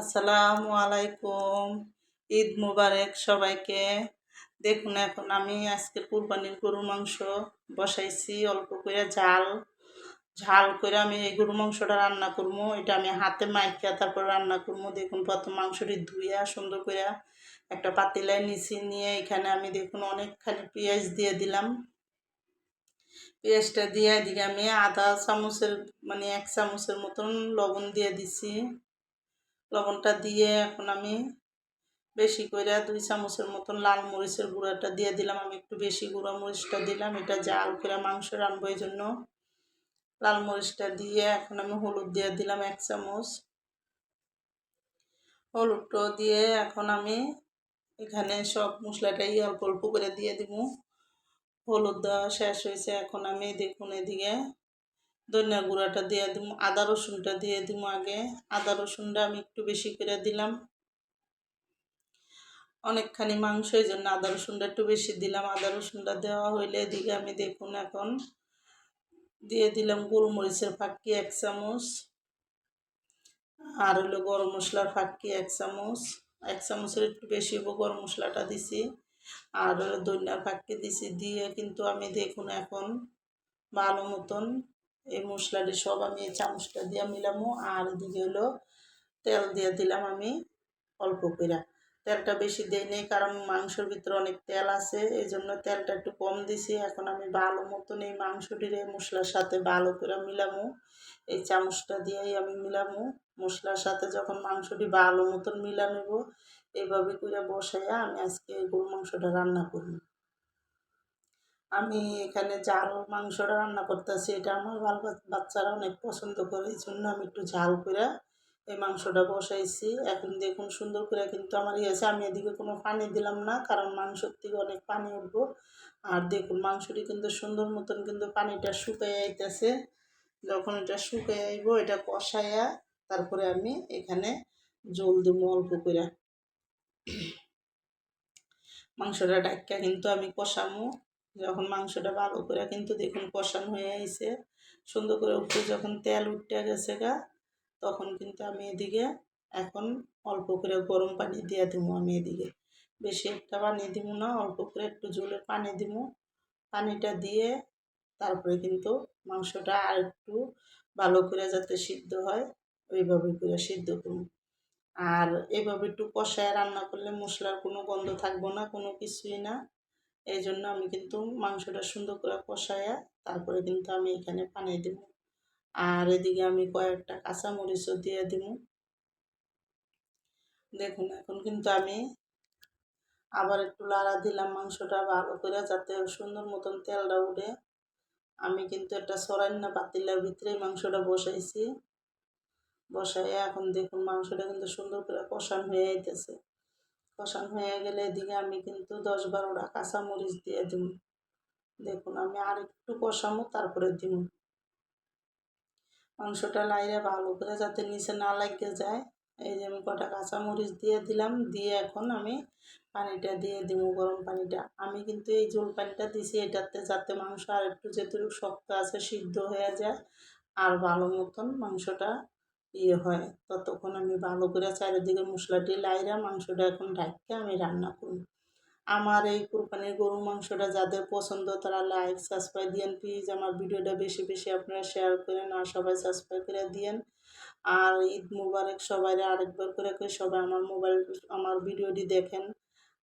আসসালামু আলাইকুম। ঈদ মুবারক সবাইকে। দেখুন, এখন আমি আজকে কুরবানির গরুর মাংস বসাইছি, অল্প করে ঝাল। ঝাল করে আমি এই গরুর মাংসটা রান্না করব। এটা আমি হাতে মাইকা তারপর রান্না করব। দেখুন, প্রথম মাংসটি ধুইয়া সুন্দর করে একটা পাতিলায় নিচে নিয়ে এখানে আমি দেখুন, অনেকখানি পেঁয়াজ দিয়ে দিলাম। পেঁয়াজটা দিয়ে এদিকে আমি আধা চামচের মানে এক চামচের মতন লবণ দিয়ে দিছি। লবণটা দিয়ে এখন আমি বেশি করে দুই চামচের মতন লাল মরিচের গুঁড়াটা দিয়ে দিলাম। আমি একটু বেশি গুঁড়া মরিচটা দিলাম। এটা জাল করে মাংস রানবো এই জন্য লাল মরিচটা দিয়ে এখন আমি হলুদ দিয়ে দিলাম এক চামচ। হলুদটা দিয়ে এখন আমি এখানে সব মশলাটাই অল্প অল্প করে দিয়ে দিব। হলুদ দেওয়া শেষ হয়েছে। এখন আমি দেখুন এদিকে ধনিয়া গুঁড়াটা দিয়ে দিব আদা রসুনটা দিয়ে দিব আগে। আদা রসুনটা আমি একটু বেশি করে দিলাম। অনেকখানি মাংস, এই জন্য আদা রসুনটা একটু বেশি দিলাম। আদা রসুনটা দেওয়া হইলে এদিকে আমি দেখুন এখন দিয়ে দিলাম গোলমরিচের ফাঁকি এক চামচ আর হলো গরম মশলার ফাঁকি এক চামচ। এক চামচের একটু বেশি হব গরম মশলাটা দিছি। আর হলো ধনিয়ার ফাঁকি দিছি দিয়ে কিন্তু আমি দেখুন এখন ভালো মতন এই মশলাটি সব আমি এই চামচটা দিয়ে মিলামো আর এদিকে হলো তেল দিয়ে দিলাম আমি অল্প করে তেলটা বেশি দিই নেই, কারণ মাংসর ভিতরে অনেক তেল আছে, এই জন্য তেলটা একটু কম দিছি। এখন আমি ভালো মতন এই মাংসটির এই মশলার সাথে ভালো করে মিলামো। এই চামচটা দিয়েই আমি মিলামো। মশলার সাথে যখন মাংসটি ভালো মতন মিলা নেব এইভাবে করে বসাইয়া আমি আজকে এই গরু মাংসটা রান্না করব। আমি এখানে ঝাল মাংসটা রান্না করতেছি। এটা আমার বাল, বাচ্চারা অনেক পছন্দ করে। এই জন্য আমি একটু ঝাল করে এই মাংসটা বসাইছি। এখন দেখুন, সুন্দর করে কিন্তু আমার ইয়েছে আমি এদিকে কোনো পানি দিলাম না, কারণ মাংসর থেকে অনেক পানি উঠবো। আর দেখুন, মাংসটি কিন্তু সুন্দর মতন কিন্তু পানিটা শুকাই আইতেছে। যখন এটা শুকাই আইব, এটা কষাইয়া তারপরে আমি এখানে জল দেবো অল্প করে। মাংসটা ডাক্কা কিন্তু আমি কষামো। যখন মাংসটা ভালো করে কিন্তু দেখুন কষানো হয়ে আইছে, সুন্দর করে উপরে যখন তেল উঠতে গেছে গা, তখন কিন্তু আমি এদিকে এখন অল্প করে গরম পানি দিয়ে দিব আমি এদিকে। বেশি একটা পানি দিব না, অল্প করে একটু জলের পানি দিব। পানিটা দিয়ে তারপরে কিন্তু মাংসটা আর একটু ভালো করে যাতে সিদ্ধ হয়, ওইভাবে করে সিদ্ধ করুন আর এভাবে একটু কষায় রান্না করলে মশলার কোনো গন্ধ থাকব না, কোনো কিছুই না। এই জন্য আমি কিন্তু মাংসটা সুন্দর করে কষায়া তারপরে কিন্তু আমি এখানে পানি দেব। আর এদিকে আমি কয়েকটা কাঁচামরিচও দিয়ে দিব। দেখুন, এখন কিন্তু আমি আবার একটু লাড়া দিলাম মাংসটা ভালো করে যাতে সুন্দর মতন তেলটা উঠে আমি কিন্তু একটা সরান্না পাতিলার ভিতরে মাংসটা বসাইছি। বসাই এখন দেখুন মাংসটা কিন্তু সুন্দর করে কষান হয়ে আইতেছে। কষান হয়ে গেলে এদিকে আমি কিন্তু দশ বারোটা কাঁচামরিচ দিয়ে দিব। দেখুন, আমি আর একটু কষামো তারপরে দিব। মাংসটা লাইরে ভালো করে যাতে নিচে না লাগিয়ে যায়। এই যে আমি কটা কাঁচামরিচ দিয়ে দিলাম, দিয়ে এখন আমি পানিটা দিয়ে দিব গরম পানিটা। আমি কিন্তু এই জল পানিটা দিছি এটাতে যাতে মাংস আর একটু যেটুকু শক্ত আছে, সিদ্ধ হয়ে যায়, আর ভালো মতন মাংসটা ইয়ে হয়। ততক্ষণ আমি ভালো করে চারিদিকে মশলাটি লাইরা মাংসটা এখন ঢাকিয়ে আমি রান্না করি। আমার এই কোরবানির গরু মাংসটা যাদের পছন্দ তারা লাইক সাবস্ক্রাইব দিয়েন প্লিজ আমার ভিডিওটা বেশি বেশি আপনারা শেয়ার করেন আর সবাই সাবস্ক্রাইব করে দিয়েন। আর ঈদ মুবারক সবাই আরেকবার করে করে সবাই আমার মোবাইল আমার ভিডিওটি দেখেন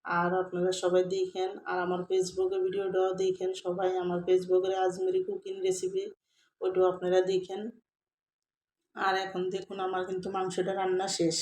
আর আপনারা সবাই দেখেন। আর আমার ফেসবুকে ভিডিওটাও দেখেন সবাই। আমার ফেসবুকের আজমেরি কুকিং রেসিপি ওটাও আপনারা দেখেন। আর এখন দেখুন আমার কিন্তু মাংসটা রান্না শেষ।